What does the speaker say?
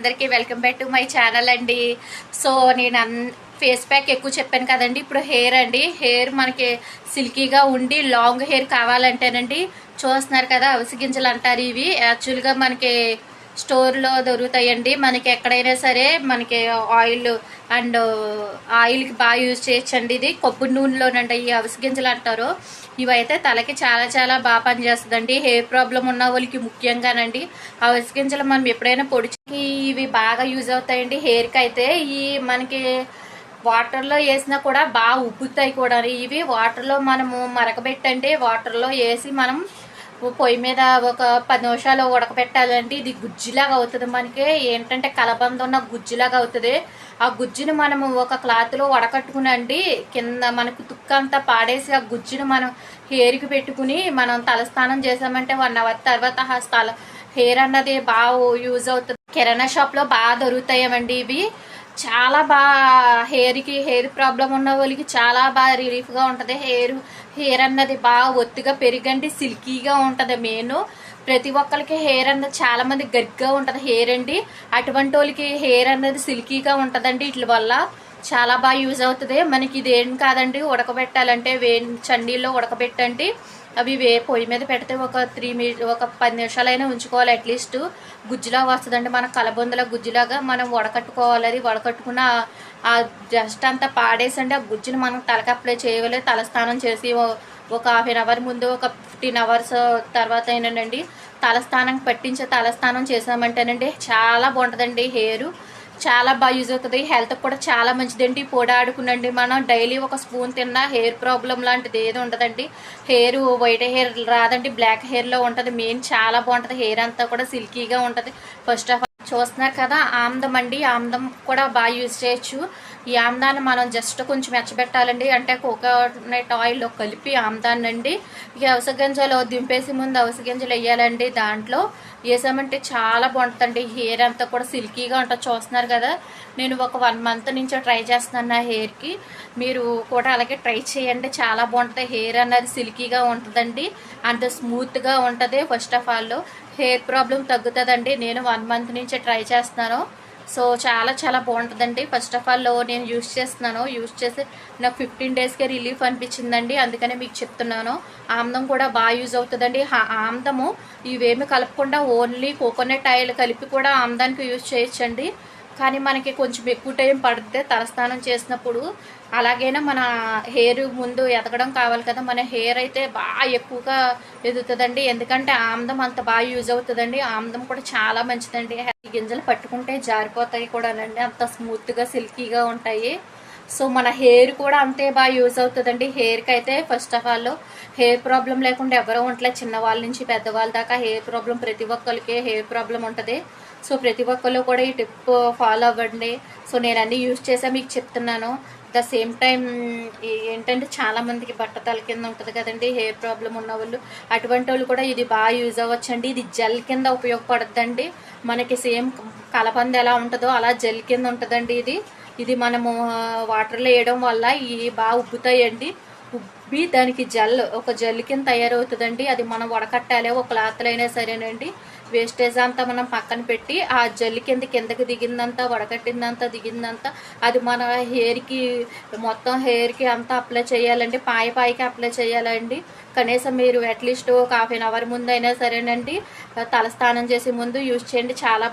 అందరికీ welcome back to my channel అండి. So నేను అన్ ఫేస్ ప్యాక్ ఎక్కువ చెప్పాను కదండి. ఇప్పుడు హెయిర్ అండి. హెయిర్ మనకి సిల్కీగా ఉండి లాంగ్ హెయిర్ కావాలంటేనండి చూస్తున్నారు కదా అవిసి గింజలు అంటారు ఇవి. యాక్చువల్గా మనకి స్టోర్లో దొరుకుతాయండి. మనకి ఎక్కడైనా సరే మనకి ఆయిల్ అండ్ ఆయిల్కి బాగా యూజ్ చేయొచ్చండి ఇది. కొబ్బరి నూనెలోనండి ఈ అవిసి గింజలు అంటారు. ఇవైతే తలకి చాలా చాలా బాగా పనిచేస్తుందండి. హెయిర్ ప్రాబ్లం ఉన్న వాళ్ళకి ముఖ్యంగానండి. అవిసి గింజలు మనం ఎప్పుడైనా పొడిచి ఇవి బాగా యూజ్ అవుతాయండి. హెయిర్కి అయితే ఈ మనకి వాటర్లో వేసినా కూడా బాగా ఉబ్బుతాయి కూడా ఇవి వాటర్లో మనము మరకబెట్టండి వాటర్లో వేసి మనం పొయ్యి మీద ఒక పది నిమిషాలు ఉడకబెట్టాలండి ఇది గుజ్జిలాగా అవుతుంది మనకి. ఏంటంటే కలబంద ఉన్న గుజ్జిలాగా అవుతుంది. ఆ గుజ్జును మనము ఒక క్లాత్లో వడకట్టుకునండి కింద మనకు తుక్కంతా పాడేసి ఆ గుజ్జును మనం హెయిర్కి పెట్టుకుని మనం తలస్నానం చేసామంటే వన్ అవర్ తర్వాత ఆ స్థల హెయిర్ అన్నది బాగా యూజ్ అవుతుంది. కిరాణా షాప్లో బాగా దొరుకుతాయమండి ఇవి. చాలా బాగా హెయిర్కి హెయిర్ ప్రాబ్లం ఉన్న వాళ్ళకి చాలా బాగా రిలీఫ్గా ఉంటుంది. హెయిర్ హెయిర్ అన్నది బాగా ఒత్తిగా పెరిగండి సిల్కీగా ఉంటుంది మెయిన్. ప్రతి ఒక్కరికి హెయిర్ అన్నది చాలా మంది గట్టిగా ఉంటుంది హెయిర్ అండి. అటువంటి వాళ్ళకి హెయిర్ అన్నది సిల్కీగా ఉంటుందండి వీటి వల్ల. చాలా బాగా యూజ్ అవుతుంది. మనకి ఇది ఏం కాదండి ఉడకబెట్టాలంటే వే చండీల్లో ఉడకబెట్టండి. అవి వే పొయ్యి మీద పెడితే ఒక త్రీ మినిట్ ఒక పది నిమిషాలైనా ఉంచుకోవాలి అట్లీస్ట్. గుజ్జులా వస్తుందండి మన కలబొందల గుజ్జులాగా మనం వడకట్టుకోవాలి అది వడకట్టుకున్న ఆ జస్ట్ అంతా పాడేసండి. ఆ గుజ్జుని మనం తలకి అప్లై చేయవాలి. తలస్నానం చేసి ఒక హాఫ్ అన్ అవర్ ముందు ఒక ఫిఫ్టీన్ అవర్స్ తర్వాత అయినండి తలస్నానం పట్టించే తలస్నానం చేసామంటేనండి చాలా బాగుంటుందండి హెయిర్. చాలా బాగా యూజ్ అవుతుంది. హెల్త్ కూడా చాలా మంచిదండి. పొడి ఆడుకునండి మనం. డైలీ ఒక స్పూన్ తిన్నా హెయిర్ ప్రాబ్లం లాంటిది ఏది ఉండదండి. హెయిర్ వైట్ హెయిర్ రాదండి. బ్లాక్ హెయిర్లో ఉంటుంది. మెయిన్ చాలా బాగుంటుంది. హెయిర్ అంతా కూడా సిల్కీగా ఉంటుంది. ఫస్ట్ ఆఫ్ చూస్తున్నారు కదా ఆమ్దం అండి. ఆమ్దం కూడా బాగా యూజ్ చేయొచ్చు. ఈ ఆమ్దాన్ని మనం జస్ట్ కొంచెం మెచ్చబెట్టాలండి అంటే కోకోనట్ ఆయిల్లో కలిపి ఆమ్దాన్ని అండి ఇక అవస గింజలు దింపేసి ముందు అవస గింజలు వేయాలండి దాంట్లో. వేసామంటే చాలా బాగుంటుందండి. హెయిర్ అంతా కూడా సిల్కీగా ఉంటుంది. చూస్తున్నారు కదా నేను ఒక వన్ మంత్ నుంచి ట్రై చేస్తున్నాను నా హెయిర్కి. మీరు కూడా అలాగే ట్రై చేయండి. చాలా బాగుంటుంది. హెయిర్ అన్నది సిల్కీగా ఉంటుందండి. అంత స్మూత్గా ఉంటుంది first of all hair problem తగ్గుతుందండి. నేను వన్ మంత్ నుంచి ట్రై చేస్తున్నాను. సో చాలా చాలా బాగుంటుందండి. ఫస్ట్ ఆఫ్ ఆల్ నేను యూజ్ చేస్తున్నాను. యూజ్ చేసి నాకు ఫిఫ్టీన్ డేస్కే రిలీఫ్ అనిపించిందండి. అందుకనే మీకు చెప్తున్నాను. ఆమ్దం కూడా బాగా యూజ్ అవుతుందండి. ఆమ్దము ఇవేమి కలపకుండా ఓన్లీ కోకోనట్ ఆయిల్ కలిపి కూడా ఆమ్దానికి యూజ్ చేయొచ్చండి. కానీ మనకి కొంచెం ఎక్కువ టైం పడితే తలస్నానం చేసినప్పుడు అలాగైనా మన హెయిర్ ముందు ఎదగడం కావాలి కదా. మన హెయిర్ అయితే బాగా ఎక్కువగా ఎదుగుతుందండి. ఎందుకంటే ఆమ్దం అంత బాగా యూజ్ అవుతుందండి. ఆమ్దం కూడా చాలా మంచిదండి. గింజలు పట్టుకుంటే జారిపోతాయి కూడానండి. అంత స్మూత్గా సిల్కీగా ఉంటాయి. సో మన హెయిర్ కూడా అంతే బాగా యూజ్ అవుతుందండి. హెయిర్కి అయితే first of all hair problem లేకుండా ఎవరో ఉంటలే చిన్నవాళ్ళ నుంచి పెద్దవాళ్ళ దాకా హెయిర్ ప్రాబ్లం ప్రతి ఒక్కరికి హెయిర్ ప్రాబ్లం ఉంటుంది. సో ప్రతి ఒక్కళ్ళు కూడా ఈ టిప్ ఫాలో అవ్వండి. సో నేను అన్ని యూజ్ చేసా మీకు చెప్తున్నాను. ద సేమ్ టైం ఏంటంటే చాలామందికి బట్ట బట్టతల కింద ఉంటుంది కదండి హెయిర్ ప్రాబ్లం ఉన్న వాళ్ళు అటువంటి వాళ్ళు కూడా ఇది బాగా యూజ్ అవ్వచ్చండి. ఇది జెల్ కింద ఉపయోగపడుతుందండి మనకి సేమ్ కలపంది ఎలా ఉంటుందో అలా జెల్ కింద ఉంటుందండి ఇది. ఇది మనము వాటర్లో వేయడం వల్ల ఇవి బాగా ఉబ్బుతాయండి. బి దానికి జెల్ ఒక జెల్ కింద తయారవుతుందండి. అది మనం వడకట్టాలి ఒక క్లాత్లైనా అయినా సరేనండి. వేస్టేజ్ అంతా మనం పక్కన పెట్టి ఆ జెల్ కింద కిందకి దిగిందంతా వడగట్టిందంతా దిగిందంతా అది మన హెయిర్కి మొత్తం హెయిర్కి అంతా అప్లై చేయాలండి. పాయ పాయకి అప్లై చేయాలండి. కనీసం మీరు అట్లీస్ట్ ఒక హాఫ్ అన్ అవర్ ముందు అయినా సరేనండి. తలస్నానం చేసే ముందు యూజ్ చేయండి. చాలా